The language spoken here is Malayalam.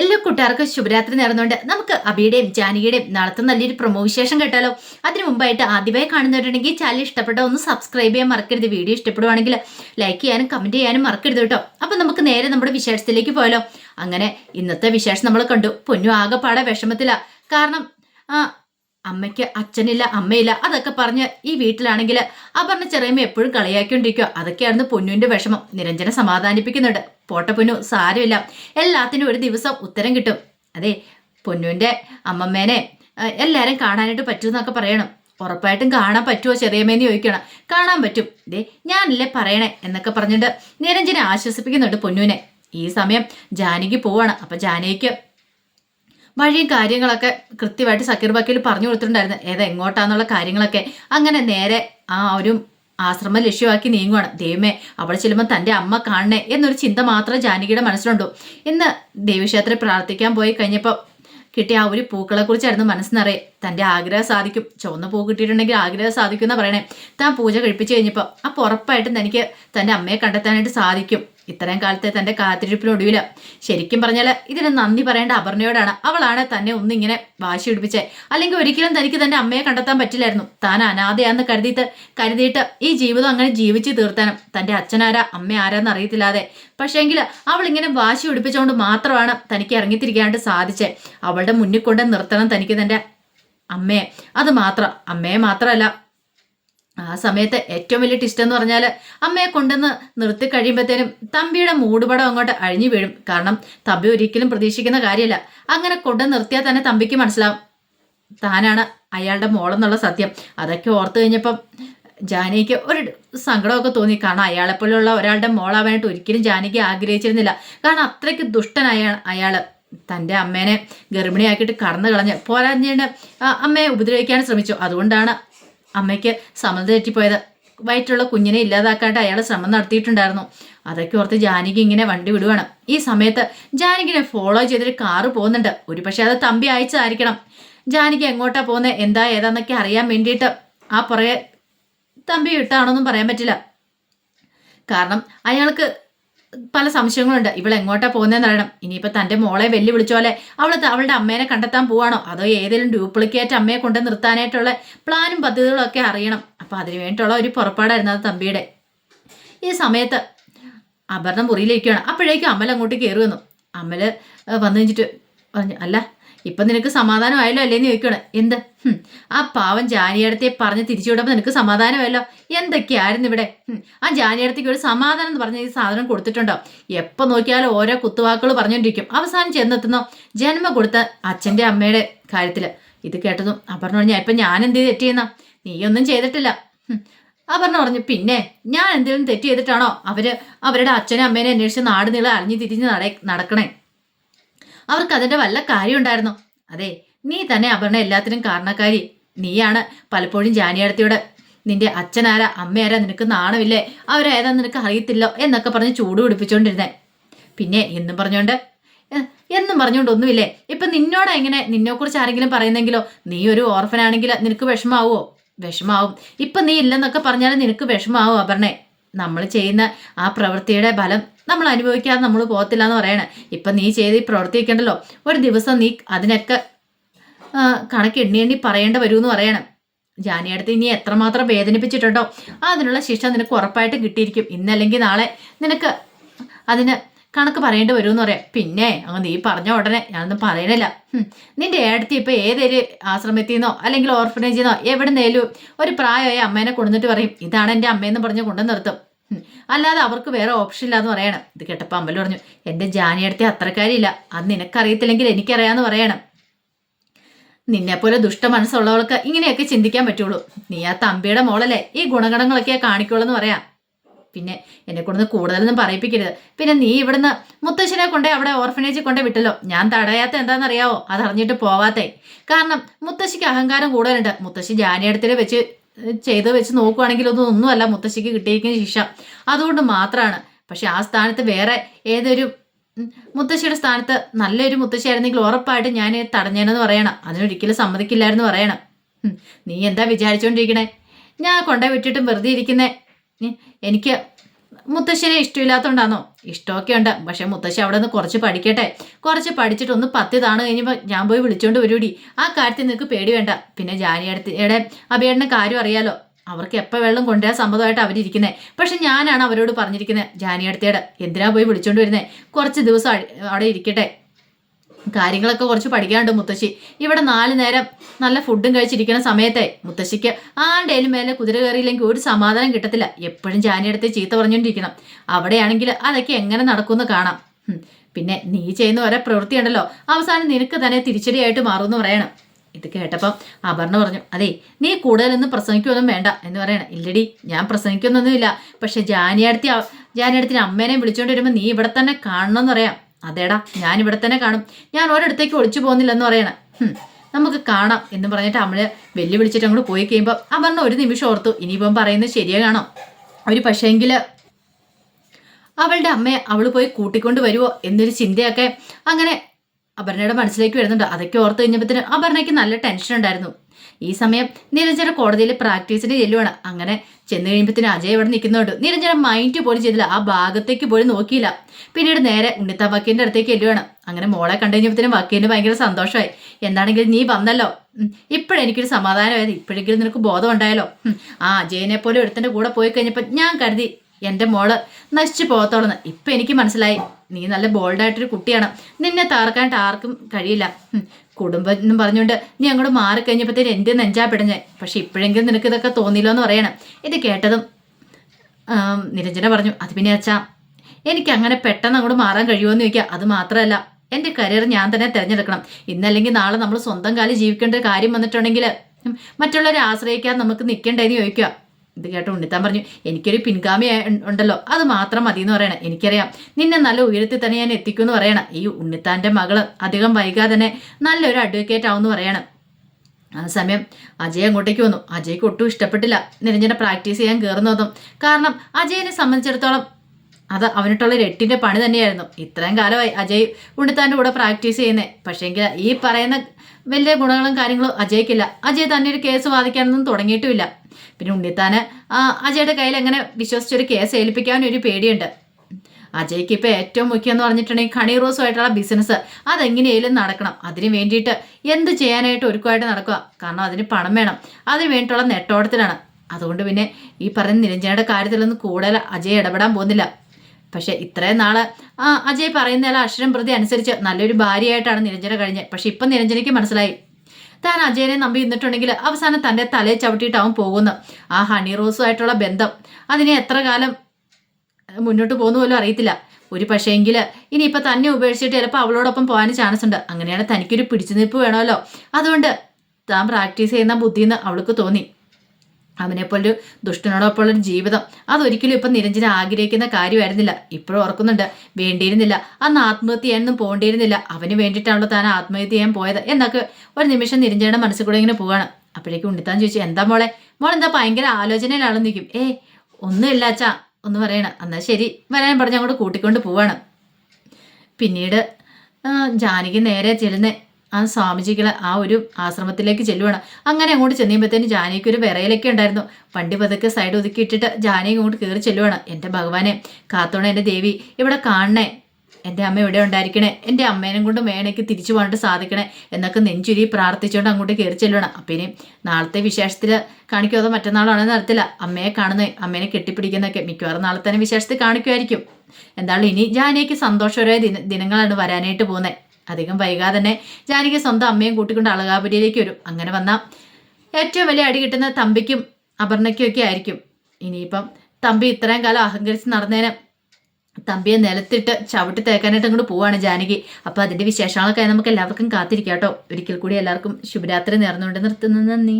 എല്ലാ കൂട്ടുകാർക്കും ശുഭരാത്രി നേർന്നുകൊണ്ട് നമുക്ക് അബിയുടെയും ജാനകിയുടെയും നടത്തുന്ന നല്ലൊരു പ്രൊമോ വിശേഷം കേട്ടാലോ? അതിനു മുമ്പായിട്ട് ആദ്യമായി കാണുന്നവരുണ്ടെങ്കിൽ ചാനൽ ഇഷ്ടപ്പെട്ട ഒന്ന് സബ്സ്ക്രൈബ് ചെയ്യാൻ മറക്കരുത്. വീഡിയോ ഇഷ്ടപ്പെടുവാണെങ്കിൽ ലൈക്ക് ചെയ്യാനും കമന്റ് ചെയ്യാനും മറക്കരുത് കേട്ടോ. അപ്പം നമുക്ക് നേരെ നമ്മുടെ വിശേഷത്തിലേക്ക് പോയാലോ. അങ്ങനെ ഇന്നത്തെ വിശേഷം നമ്മൾ കണ്ടു. പൊന്നു ആകെപ്പാടെ വിഷമത്തില. കാരണം അമ്മയ്ക്ക് അച്ഛനില്ല അമ്മയില്ല അതൊക്കെ പറഞ്ഞ് ഈ വീട്ടിലാണെങ്കിൽ ആ പറഞ്ഞ ചെറിയമ്മ എപ്പോഴും കളിയാക്കിക്കൊണ്ടിരിക്കുക. അതൊക്കെയായിരുന്നു പൊന്നുവിന്റെ വിഷമം. നിരഞ്ജന സമാധാനിപ്പിക്കുന്നുണ്ട്. പോട്ടെ പൊന്നു സാരമില്ല. എല്ലാത്തിനും ഒരു ദിവസം ഉത്തരം കിട്ടും. അതെ പൊന്നുവിന്റെ അമ്മമ്മേനെ എല്ലാരും കാണാനായിട്ട് പറ്റുമെന്നൊക്കെ പറയണം. ഉറപ്പായിട്ടും കാണാൻ പറ്റുമോ ചെറിയമ്മേന്ന് ചോദിക്കണം. കാണാൻ പറ്റും. ദേ ഞാനല്ലേ പറയണേ എന്നൊക്കെ പറഞ്ഞിട്ട് നിരഞ്ജനെ ആശ്വസിപ്പിക്കുന്നുണ്ട് പൊന്നുവിനെ. ഈ സമയം ജാനകി പോവാണ്. അപ്പൊ ജാനകിക്ക് വഴിയും കാര്യങ്ങളൊക്കെ കൃത്യമായിട്ട് സക്കീർ ബക്കീൽ പറഞ്ഞു കൊടുത്തിട്ടുണ്ടായിരുന്നു. ഏതാ എങ്ങോട്ടാന്നുള്ള കാര്യങ്ങളൊക്കെ. അങ്ങനെ നേരെ ആ ഒരു ആശ്രമം ലക്ഷ്യമാക്കി നീങ്ങുവാണ്. ദൈവമേ അവിടെ ചെല്ലുമ്പോൾ തന്റെ അമ്മ കാണണേ എന്നൊരു ചിന്ത മാത്രം ജാനകിയുടെ മനസ്സിലുണ്ടോ. ഇന്ന് ദേവീക്ഷേത്രത്തിൽ പ്രാർത്ഥിക്കാൻ പോയി കഴിഞ്ഞപ്പോൾ കിട്ടിയ ആ ഒരു പൂക്കളെക്കുറിച്ചായിരുന്നു മനസ്സിനറിയെ. തന്റെ ആഗ്രഹം സാധിക്കും. ചുവന്ന പൂ കിട്ടിയിട്ടുണ്ടെങ്കിൽ ആഗ്രഹം സാധിക്കും എന്ന് പറയണേ. താൻ പൂജ കഴിപ്പിച്ചു കഴിഞ്ഞപ്പോൾ അപ്പോൾ ഉറപ്പായിട്ടും തനിക്ക് തന്റെ അമ്മയെ കണ്ടെത്താനായിട്ട് സാധിക്കും. ഇത്രയും കാലത്തെ തന്റെ കാത്തിരിപ്പിനൊടുവിൽ ശരിക്കും പറഞ്ഞാൽ ഇതിന് നന്ദി പറയേണ്ട അപർണയോടാണ്. അവളാണ് തന്നെ ഒന്നിങ്ങനെ വാശി പിടിപ്പിച്ചേ. അല്ലെങ്കിൽ ഒരിക്കലും തനിക്ക് തന്റെ അമ്മയെ കണ്ടെത്താൻ പറ്റില്ലായിരുന്നു. താൻ അനാഥയാന്ന് കരുതിയിട്ട് കരുതിയിട്ട് ഈ ജീവിതം അങ്ങനെ ജീവിച്ച് തീർത്താനും. തന്റെ അച്ഛനാരാ അമ്മ ആരാന്ന് അറിയത്തില്ലാതെ. പക്ഷേങ്കിൽ അവൾ ഇങ്ങനെ വാശി പിടിപ്പിച്ചുകൊണ്ട് മാത്രമാണ് തനിക്ക് ഇറങ്ങിത്തിരിക്കാണ്ട് സാധിച്ചേ. അവളുടെ മുന്നിൽ കൊണ്ട് നിർത്തണം തനിക്ക് തന്റെ അമ്മയെ. അത് മാത്രം അമ്മയെ മാത്രമല്ല ആ സമയത്ത് ഏറ്റവും വലിയ ടിസ്റ്റ് എന്ന് പറഞ്ഞാൽ അമ്മയെ കൊണ്ടുവന്ന് നിർത്തി കഴിയുമ്പോഴത്തേനും തമ്പിയുടെ മൂടുപടം അങ്ങോട്ട് അഴിഞ്ഞു വീഴും. കാരണം തമ്പി ഒരിക്കലും പ്രതീക്ഷിക്കുന്ന കാര്യമല്ല അങ്ങനെ കൊണ്ടു നിർത്തിയാൽ തന്നെ തമ്പിക്ക് മനസ്സിലാവും. താനാണ് അയാളുടെ മോളെന്നുള്ള സത്യം. അതൊക്കെ ഓർത്തു കഴിഞ്ഞപ്പം ജാനകിക്ക് ഒരു സങ്കടമൊക്കെ തോന്നി. കാരണം അയാളെപ്പോലുള്ള ഒരാളുടെ മോളാവാനായിട്ട് ഒരിക്കലും ജാനകി ആഗ്രഹിച്ചിരുന്നില്ല. കാരണം അത്രയ്ക്ക് ദുഷ്ടനായ അയാൾ തന്റെ അമ്മേനെ ഗർഭിണിയാക്കിയിട്ട് കടന്നു കളഞ്ഞ് പോരാഞ്ഞിട്ട് അമ്മയെ ഉപദ്രവിക്കാൻ ശ്രമിച്ചു. അതുകൊണ്ടാണ് അമ്മയ്ക്ക് സമത തെറ്റിപ്പോയത്. വയറ്റുള്ള കുഞ്ഞിനെ ഇല്ലാതാക്കാനായിട്ട് അയാൾ ശ്രമം നടത്തിയിട്ടുണ്ടായിരുന്നു. അതൊക്കെ ഓർത്ത് ജാനകി ഇങ്ങനെ വണ്ടി വിടുവാണ്. ഈ സമയത്ത് ജാനകിനെ ഫോളോ ചെയ്തൊരു കാറ് പോകുന്നുണ്ട്. ഒരു പക്ഷേ അത് തമ്പി അയച്ചതായിരിക്കണം. ജാനകി എങ്ങോട്ടാ പോകുന്നത് എന്താ ഏതാന്നൊക്കെ അറിയാൻ വേണ്ടിയിട്ട് ആ പുറകെ തമ്പി വിട്ടാണോന്നും പറയാൻ പറ്റില്ല. കാരണം അയാൾക്ക് പല സംശയങ്ങളുണ്ട്. ഇവൾ എങ്ങോട്ടാ പോകുന്നതെന്ന് അറിയണം. ഇനിയിപ്പോൾ തന്റെ മോളെ വെല്ലുവിളിച്ച പോലെ അവൾ അവളുടെ അമ്മേനെ കണ്ടെത്താൻ പോവാണോ? അതോ ഏതെങ്കിലും ഡ്യൂപ്ലിക്കേറ്റ് അമ്മയെ കൊണ്ട് നിർത്താനായിട്ടുള്ള പ്ലാനും പദ്ധതികളും ഒക്കെ അറിയണം. അപ്പം അതിനു വേണ്ടിയിട്ടുള്ള ഒരു പുറപ്പാടായിരുന്നു അത് തമ്പിയുടെ. ഈ സമയത്ത് അപർണ മുറിയിലേക്കാണ് അപ്പോഴേക്കും അമൽ അങ്ങോട്ട് കയറി വന്നു അമൽ വന്നു കഴിഞ്ഞിട്ട് പറഞ്ഞു അല്ല ഇപ്പം നിനക്ക് സമാധാനമായല്ലോ അല്ലേന്ന് ചോദിക്കണം എന്ത്? ആ പാവം ജാനിയടത്തെ പറഞ്ഞ് തിരിച്ചു വിടുമ്പോൾ നിനക്ക് സമാധാനമല്ലോ എന്തൊക്കെയായിരുന്നു ഇവിടെ? ആ ജാനിയടത്തേക്ക് ഒരു സമാധാനം എന്ന് പറഞ്ഞ ഈ സാധനം കൊടുത്തിട്ടുണ്ടോ? എപ്പോൾ നോക്കിയാലും ഓരോ കുത്തുവാക്കുകൾ പറഞ്ഞുകൊണ്ടിരിക്കും അവസാനം ചെന്നെത്തുന്നോ? ജന്മം കൊടുത്ത അച്ഛന്റെ അമ്മയുടെ കാര്യത്തിൽ ഇത് കേട്ടതും അപർണ പറഞ്ഞു ഇപ്പം ഞാൻ എന്ത് തെറ്റ് ചെയ്യുന്ന? നീയൊന്നും ചെയ്തിട്ടില്ല. അപർണ പറഞ്ഞു പിന്നെ ഞാൻ എന്തെങ്കിലും തെറ്റ് ചെയ്തിട്ടാണോ അവർ അവരുടെ അച്ഛനും അമ്മേനെ അന്വേഷിച്ച് നാട് നീളെ അലിഞ്ഞു തിരിഞ്ഞ് നട നടക്കണേ? അവർക്ക് അതിന്റെ വല്ല കാര്യം ഉണ്ടായിരുന്നോ അതെ നീ തന്നെ അപർണ എല്ലാത്തിനും കാരണക്കാരി. നീയാണ് പലപ്പോഴും ജാനിയടത്തിയോട്. നിന്റെ അച്ഛനാരാ അമ്മയാരാ നിനക്ക് നാണമില്ലേ? അവരേതാ നിനക്ക് അറിയത്തില്ലോ എന്നൊക്കെ പറഞ്ഞ് ചൂട് പിടിപ്പിച്ചോണ്ടിരുന്നേ. പിന്നെ എന്നും പറഞ്ഞോണ്ട്? എന്നും പറഞ്ഞോണ്ട് ഒന്നുമില്ലേ? ഇപ്പൊ നിന്നോട് എങ്ങനെ നിന്നെക്കുറിച്ച് ആരെങ്കിലും പറയുന്നെങ്കിലോ? നീ ഒരു ഓർഫനാണെങ്കിൽ നിനക്ക് വിഷമാവോ വിഷമാവും ഇപ്പൊ നീ ഇല്ലെന്നൊക്കെ പറഞ്ഞാൽ നിനക്ക് വിഷമാവോ അപർണേ. നമ്മൾ ചെയ്യുന്ന ആ പ്രവൃത്തിയുടെ ഫലം നമ്മൾ അനുഭവിക്കാതെ നമ്മൾ പോകത്തില്ല എന്ന് പറയണേ. ഇപ്പം നീ ചെയ്ത് പ്രവർത്തിക്കണ്ടല്ലോ ഒരു ദിവസം നീ അതിനൊക്കെ കണക്ക് എണ്ണി എണ്ണി പറയേണ്ട വരുമെന്ന് പറയണം. ജാനിയടുത്ത് ഇനി എത്രമാത്രം വേദനിപ്പിച്ചിട്ടുണ്ടോ? അതിനുള്ള ശിക്ഷ നിനക്ക് ഉറപ്പായിട്ട് കിട്ടിയിരിക്കും. ഇന്നല്ലെങ്കിൽ നാളെ നിനക്ക് അതിന് കണക്ക് പറയേണ്ടി വരുമെന്ന് പറയാം. പിന്നെ അങ്ങ് നീ പറഞ്ഞ ഉടനെ ഞാനൊന്നും പറയണില്ല. നിന്റെ ഏടത്തി ഇപ്പൊ ഏതൊരു ആശ്രമത്തിൽ നിന്നോ അല്ലെങ്കിൽ ഓർഫനേജിൽ നിന്നോ എവിടുന്നേലും ഒരു പ്രായമായ അമ്മേനെ കൊണ്ടുവന്നിട്ട് പറയും ഇതാണ് എന്റെ അമ്മയെന്ന് പറഞ്ഞ് കൊണ്ടു നിർത്തും. അല്ലാതെ അവർക്ക് വേറെ ഓപ്ഷൻ ഇല്ലാന്ന് പറയണം. ഇത് കേട്ടപ്പോൾ അമ്പലം പറഞ്ഞു എന്റെ ജാനിയടുത്തെ അത്രക്കാരില്ല അത് നിനക്കറിയത്തില്ലെങ്കിൽ എനിക്കറിയാന്ന് പറയണം. നിന്നെപ്പോലെ ദുഷ്ട മനസ്സുള്ളവൾക്ക് ഇങ്ങനെയൊക്കെ ചിന്തിക്കാൻ പറ്റുള്ളൂ. നീ ആ തമ്പിയുടെ മോളല്ലേ? ഈ ഗുണഗണങ്ങളൊക്കെ കാണിക്കുള്ളൂ എന്ന് പറയാം. പിന്നെ എന്നെ കൊണ്ടൊന്ന് കൂടുതലൊന്നും പറയിപ്പിക്കരുത്. പിന്നെ നീ ഇവിടുന്ന് മുത്തശ്ശനെ കൊണ്ടേ അവിടെ ഓർഫനേജിൽ കൊണ്ടേ വിട്ടല്ലോ. ഞാൻ തടയാത്ത എന്താണെന്നറിയാവോ? അതറിഞ്ഞിട്ട് പോവാത്തേ. കാരണം മുത്തശ്ശിക്ക് അഹങ്കാരം കൂടുതലുണ്ട്. മുത്തശ്ശി ജാനിയടത്തിൽ വെച്ച് ചെയ്ത് വെച്ച് നോക്കുവാണെങ്കിൽ ഒന്നും ഒന്നുമല്ല മുത്തശ്ശിക്ക് കിട്ടിയിരിക്കുന്ന ശിക്ഷ. അതുകൊണ്ട് മാത്രമാണ് പക്ഷെ ആ സ്ഥാനത്ത് വേറെ ഏതൊരു മുത്തശ്ശിയുടെ സ്ഥാനത്ത് നല്ലൊരു മുത്തശ്ശിയായിരുന്നെങ്കിൽ ഉറപ്പായിട്ട് ഞാൻ തടഞ്ഞേനെന്ന് പറയണം. അതിനൊരിക്കലും സമ്മതിക്കില്ലായിരുന്നു പറയണം. നീ എന്താ വിചാരിച്ചുകൊണ്ടിരിക്കണേ ഞാൻ കൊണ്ടേ വിട്ടിട്ടും വെറുതെ ഇരിക്കുന്നേ. എനിക്ക് മുത്തശ്ശിനെ ഇഷ്ടമില്ലാത്തതുകൊണ്ടാണോ ഇഷ്ടമൊക്കെ ഉണ്ട്. പക്ഷെ മുത്തശ്ശി അവിടെ നിന്ന് കുറച്ച് പഠിക്കട്ടെ. കുറച്ച് പഠിച്ചിട്ട് ഒന്ന് പത്ത് താണ് കഴിഞ്ഞപ്പോൾ ഞാൻ പോയി വിളിച്ചുകൊണ്ട് വരൂടി. ആ കാര്യത്തിൽ നിങ്ങൾക്ക് പേടി വേണ്ട. പിന്നെ ജാനിയടത്തിയുടെ അഭിയേട്ടന്റെ കാര്യം അറിയാലോ. അവർക്ക് എപ്പോൾ വെള്ളം കൊണ്ടുവരാൻ സമ്മതമായിട്ട് അവരിയ്ക്കുന്നത് പക്ഷെ ഞാനാണ് അവരോട് പറഞ്ഞിരിക്കുന്നത് ജാനിയടത്തിയുടെ എന്തിനാ പോയി വിളിച്ചുകൊണ്ട് വരുന്നത് കുറച്ച് ദിവസം അവിടെ ഇരിക്കട്ടെ. കാര്യങ്ങളൊക്കെ കുറച്ച് പഠിക്കാനുണ്ട് മുത്തശ്ശി. ഇവിടെ നാല് നേരം നല്ല ഫുഡും കഴിച്ചിരിക്കുന്ന സമയത്തെ മുത്തശ്ശിക്ക് ആണ്ടേലും മേലെ കുതിര കയറിയില്ലെങ്കിൽ ഒരു സമാധാനം കിട്ടത്തില്ല. എപ്പോഴും ജാനിയടുത്ത് ചീത്ത പറഞ്ഞുകൊണ്ടിരിക്കണം. അവിടെയാണെങ്കിൽ അതൊക്കെ എങ്ങനെ നടക്കുമെന്ന് കാണാം. പിന്നെ നീ ചെയ്യുന്ന ഓരോ പ്രവൃത്തിയുണ്ടല്ലോ. അവസാനം നിനക്ക് തന്നെ തിരിച്ചടിയായിട്ട് മാറുമെന്ന് പറയണം. ഇത് കേട്ടപ്പം അപർണ പറഞ്ഞു അതെ നീ കൂടുതലൊന്നും പ്രസംഗിക്കൊന്നും വേണ്ട എന്ന് പറയണം. ഇല്ലടി ഞാൻ പ്രസംഗിക്കുന്നൊന്നുമില്ല. പക്ഷെ ജാനിയടുത്തി ജാനിയടുത്തിന് അമ്മേനെ വിളിച്ചോണ്ട് വരുമ്പോൾ നീ ഇവിടെ തന്നെ കാണണമെന്ന് പറയാം. അതേടാ ഞാൻ ഇവിടെ തന്നെ കാണും. ഞാൻ ഒരിടത്തേക്ക് ഒളിച്ചു പോകുന്നില്ലെന്ന് പറയണേ. നമുക്ക് കാണാം എന്ന് പറഞ്ഞിട്ട് അമ്മൾ വെല്ലുവിളിച്ചിട്ട് അങ്ങോട്ട് പോയി കഴിയുമ്പോൾ അപർണ ഒരു നിമിഷം ഓർത്തു ഇനിയിപ്പം പറയുന്നത് ശരിയാ കാണാം. അവർ പക്ഷേങ്കിൽ അവളുടെ അമ്മയെ അവൾ പോയി കൂട്ടിക്കൊണ്ട് വരുമോ എന്നൊരു ചിന്തയൊക്കെ അങ്ങനെ അപർണയുടെ മനസ്സിലേക്ക് വരുന്നുണ്ട്. അതൊക്കെ ഓർത്ത് കഴിഞ്ഞപ്പോഴത്തേന് അപർണയ്ക്ക് നല്ല ടെൻഷൻ ഉണ്ടായിരുന്നു. ഈ സമയം നിരഞ്ജന കോടതിയിൽ പ്രാക്ടീസിന് ചെല്ലുവാണ്. അങ്ങനെ ചെന്ന് കഴിയുമ്പോഴത്തേന് അജയ് ഇവിടെ നിൽക്കുന്നുണ്ട്. നിരഞ്ജന മൈൻഡ് പോലും ചെയ്തില്ല. ആ ഭാഗത്തേക്ക് പോലും നോക്കിയില്ല. പിന്നീട് നേരെ ഉണ്ണിത്ത വക്കീലിന്റെ അടുത്തേക്ക് ചെല്ലുവാണ്. അങ്ങനെ മോളെ കണ്ടു കഴിഞ്ഞപ്പോഴത്തേനും വക്കീലിന് ഭയങ്കര സന്തോഷമായി. എന്താണെങ്കിലും നീ വന്നല്ലോ. ഇപ്പോഴെനിക്കൊരു സമാധാനമായത്. ഇപ്പോഴെങ്കിലും നിനക്ക് ബോധം ഉണ്ടായാലോ ആ അജയനെ പോലെ ഒരുത്തന്റെ കൂടെ പോയി കഴിഞ്ഞപ്പോൾ ഞാൻ കരുതി എന്റെ മോൾ നശിച്ചു പോകത്തോളന്ന്. ഇപ്പം എനിക്ക് മനസ്സിലായി. നീ നല്ല ബോൾഡായിട്ടൊരു കുട്ടിയാണ്. നിന്നെ താർക്കാനായിട്ട് ആർക്കും കഴിയില്ല. കുടുംബം എന്നും പറഞ്ഞുകൊണ്ട് നീ അങ്ങോട്ട് മാറിക്കഴിഞ്ഞപ്പോഴത്തേന് എന്റെ നെഞ്ചാ പിടഞ്ഞേ. പക്ഷെ ഇപ്പോഴെങ്കിലും നിനക്ക് ഇതൊക്കെ തോന്നിയില്ലോ എന്ന് പറയണം. ഇത് കേട്ടതും നിരഞ്ജന പറഞ്ഞു അത് പിന്നെ അച്ഛാ എനിക്ക് അങ്ങനെ പെട്ടെന്ന് അങ്ങോട്ട് മാറാൻ കഴിയുമെന്ന് ചോദിക്കുക. അത് മാത്രമല്ല എന്റെ കരിയർ ഞാൻ തന്നെ തിരഞ്ഞെടുക്കണം. ഇന്നല്ലെങ്കിൽ നാളെ നമ്മൾ സ്വന്തം കാലം ജീവിക്കേണ്ട കാര്യം വന്നിട്ടുണ്ടെങ്കിൽ മറ്റുള്ളവരെ ആശ്രയിക്കാൻ നമുക്ക് നിൽക്കേണ്ടതെന്ന് ചോദിക്കുക. ഇത് കേട്ടോ ഉണ്ണിത്താൻ പറഞ്ഞു. എനിക്കൊരു പിൻഗാമി ഉണ്ടല്ലോ. അത് മാത്രം മതി എന്ന് പറയണം. എനിക്കറിയാം. നിന്നെ നല്ല ഉയരത്തിൽ തന്നെ ഞാൻ എത്തിക്കും എന്ന് പറയണം. ഈ ഉണ്ണിത്താന്റെ മകൾ അധികം വൈകാതെ തന്നെ നല്ലൊരു അഡ്വക്കേറ്റ് ആവും എന്ന് പറയണം. ആ സമയം അജയ് അങ്ങോട്ടേക്ക് വന്നു. അജയ്ക്ക് ഒട്ടും ഇഷ്ടപ്പെട്ടില്ല. നിരഞ്ജന പ്രാക്ടീസ് ചെയ്യാൻ കയറുന്നതും കാരണം അജയനെ സംബന്ധിച്ചിടത്തോളം അത് അവനിട്ടുള്ള എട്ടിന്റെ പണി തന്നെയായിരുന്നു. ഇത്രയും കാലമായി അജയ് ഉണ്ണിത്താന്റെ കൂടെ പ്രാക്ടീസ് ചെയ്യുന്നത് പക്ഷേങ്കിൽ ഈ പറയുന്ന വലിയ ഗുണങ്ങളും കാര്യങ്ങളും അജയ്ക്കില്ല. അജയ് തന്നെ ഒരു കേസ് വാദിക്കാനൊന്നും തുടങ്ങിയിട്ടുമില്ല. പിന്നെ ഉണ്ണിത്താന് അജയുടെ കയ്യിൽ എങ്ങനെ വിശ്വസിച്ചൊരു കേസ് ഏൽപ്പിക്കാനും ഒരു പേടിയുണ്ട്. അജയ്ക്ക് ഇപ്പോൾ ഏറ്റവും മുഖ്യം എന്ന് പറഞ്ഞിട്ടുണ്ടെങ്കിൽ ഖണി റോസുമായിട്ടുള്ള ബിസിനസ് അതെങ്ങനെയും നടക്കണം. അതിന് വേണ്ടിയിട്ട് എന്ത് ചെയ്യാനായിട്ട് ഒരുക്കമായിട്ട് നടക്കുക. കാരണം അതിന് പണം വേണം. അതിന് വേണ്ടിയിട്ടുള്ള നെട്ടോടത്തിലാണ് അതുകൊണ്ട് പിന്നെ ഈ പറയുന്ന നിരഞ്ജനയുടെ കാര്യത്തിലൊന്നും കൂടുതൽ അജയ് ഇടപെടാൻ പോകുന്നില്ല. പക്ഷേ ഇത്രയും നാൾ ആ അജയ് പറയുന്ന അക്ഷരം പ്രതി അനുസരിച്ച് നല്ലൊരു ഭാര്യയായിട്ടാണ് നിരഞ്ജന കഴിഞ്ഞത്. പക്ഷെ ഇപ്പം നിരഞ്ജനയ്ക്ക് മനസ്സിലായി. താൻ അജയനെ നമ്പി നിന്നിട്ടുണ്ടെങ്കിൽ അവസാനം തന്റെ തലയെ ചവിട്ടിയിട്ടാവും പോകുന്നു. ആ ഹണി റോസുമായിട്ടുള്ള ബന്ധം അതിനെ എത്ര കാലം മുന്നോട്ട് പോകുന്ന പോലും അറിയത്തില്ല. ഒരു പക്ഷേങ്കിൽ ഇനിയിപ്പോൾ തന്നെ ഉപേക്ഷിച്ചിട്ട് ചിലപ്പോൾ അവളോടൊപ്പം പോകാൻ ചാൻസ് ഉണ്ട്. അങ്ങനെയാണ് തനിക്കൊരു പിടിച്ചു നിൽപ്പ് വേണമല്ലോ. അതുകൊണ്ട് താൻ പ്രാക്ടീസ് ചെയ്യുന്ന ബുദ്ധിയെന്ന് അവൾക്ക് തോന്നി. അവനെപ്പോലൊരു ദുഷ്ടനോടൊപ്പമുള്ളൊരു ജീവിതം. അതൊരിക്കലും ഇപ്പം നിരഞ്ജന ആഗ്രഹിക്കുന്ന കാര്യമായിരുന്നില്ല. ഇപ്പോഴും ഓർക്കുന്നുണ്ട്. വേണ്ടിയിരുന്നില്ല. അന്ന് ആത്മഹത്യ ചെയ്യാനൊന്നും പോകേണ്ടിയിരുന്നില്ല. അവന് വേണ്ടിയിട്ടാണല്ലോ താൻ ആത്മഹത്യ ചെയ്യാൻ പോയത് എന്നൊക്കെ ഒരു നിമിഷം നിരഞ്ജനയുടെ മനസ്സിൽ കൂടെ ഇങ്ങനെ പോവാണ്. അപ്പോഴേക്കും ഉണ്ണിത്താൻ ചോദിച്ചു എന്താ മോളെ? മോൾ എന്താ ഭയങ്കര ആലോചനയിലാണെന്ന് നിൽക്കും ഏ ഒന്നുമില്ല അച്ഛാ ഒന്ന് പറയണം. എന്നാൽ ശരി. വരാൻ പറഞ്ഞ് അങ്ങോട്ട് കൂട്ടിക്കൊണ്ട് പോവാണ്. പിന്നീട് ജാനകി നേരെ ചെല്ലുന്നേ. ആ സ്വാമിജികളെ ആ ഒരു ആശ്രമത്തിലേക്ക് ചെല്ലുവാണ്. അങ്ങനെ അങ്ങോട്ട് ചെന്നിയുമ്പോഴത്തേന് ജാനകിക്ക് ഒരു വിറയിലൊക്കെ ഉണ്ടായിരുന്നു. വണ്ടി പതുക്കെ സൈഡ് ഒതുക്കി ഇട്ടിട്ട് ജാനകി അങ്ങോട്ട് കയറി ചെല്ലുവാണ്. എന്റെ ഭഗവാനെ കാത്തോണ എന്റെ ദേവി ഇവിടെ കാണണേ. എന്റെ അമ്മ ഇവിടെ ഉണ്ടായിരിക്കണേ. എന്റെ അമ്മേനെ കൊണ്ട് മേനയ്ക്ക് തിരിച്ചു പോകാനായിട്ട് സാധിക്കണേ. എന്നൊക്കെ നെഞ്ചുരി പ്രാർത്ഥിച്ചുകൊണ്ട് അങ്ങോട്ട് കയറി ചെല്ലുവാണ്. അപ്പം ഇനി നാളത്തെ വിശേഷത്തിൽ കാണിക്കുമോ അതോ മറ്റന്നാളാണെന്ന് അറിയത്തില്ല. അമ്മയെ കാണുന്നത് അമ്മേനെ കെട്ടിപ്പിടിക്കുന്നൊക്കെ മിക്കവാറും നാളെ തന്നെ വിശേഷത്തിൽ കാണിക്കുമായിരിക്കും എന്തായാലും ഇനി ജാനയ്ക്ക് സന്തോഷകരമായ ദിന ദിനങ്ങളാണ് വരാനായിട്ട് പോകുന്നത്. അധികം വൈകാതെ തന്നെ ജാനകി സ്വന്തം അമ്മയും കൂട്ടിക്കൊണ്ട് അളകാപുരിയിലേക്ക് വരും. അങ്ങനെ വന്ന ഏറ്റവും വലിയ അടി കിട്ടുന്ന തമ്പിക്കും അപർണയ്ക്കും ഒക്കെ ആയിരിക്കും. ഇനിയിപ്പം തമ്പി ഇത്രയും കാലം അഹങ്കരിച്ച് നടന്നേന് തമ്പിയെ നിലത്തിട്ട് ചവിട്ടി തേക്കാനായിട്ട് അങ്ങോട്ട് പോവാണ് ജാനകി. അപ്പോൾ അതിന്റെ വിശേഷങ്ങളൊക്കെ നമുക്ക് എല്ലാവർക്കും കാത്തിരിക്കാം കേട്ടോ. ഒരിക്കൽ കൂടി എല്ലാവർക്കും ശുഭരാത്രി നേർന്നുകൊണ്ട് നിർത്തുന്നു. നന്ദി.